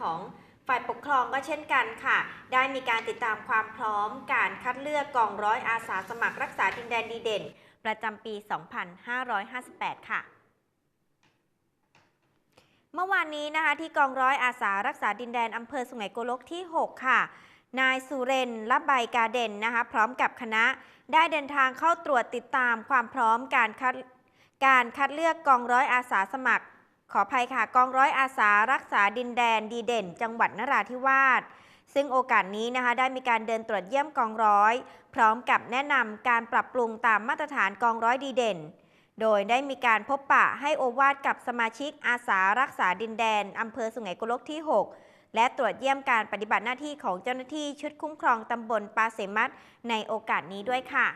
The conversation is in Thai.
ของฝ่ายปกครองก็เช่นกันค่ะ ได้มีการติดตามความพร้อมการคัดเลือกกองร้อยอาสาสมัครรักษาดินแดนดีเด่น ประจำปี 2558 ค่ะ เมื่อวานนี้นะคะที่กองร้อยอาสารักษาดินแดนอำเภอสุไหงโกลกที่ 6 ค่ะ นายสุเรนละใบกาเด่นนะคะพร้อมกับคณะได้เดินทางเข้าตรวจติดตามความพร้อมการคัดการคัดเลือกกองร้อยอาสาสมัคร ขออภัยค่ะกองร้อยอาสารักษาดินแดนดีเด่น จังหวัดนราธิวาสซึ่งโอกาสนี้นะคะได้มีการเดินตรวจเยี่ยมกองร้อย พร้อมกับแนะนำการปรับปรุงตามมาตรฐานกองร้อยดีเด่น โดยได้มีการพบปะให้โอวาทกับสมาชิกอาสารักษาดินแดนอำเภอสุไหงโกลกที่ 6 และตรวจเยี่ยมการปฏิบัติหน้าที่ของเจ้าหน้าที่ชุดคุ้มครองตำบลปาเสมัดในโอกาสนี้ด้วยค่ะ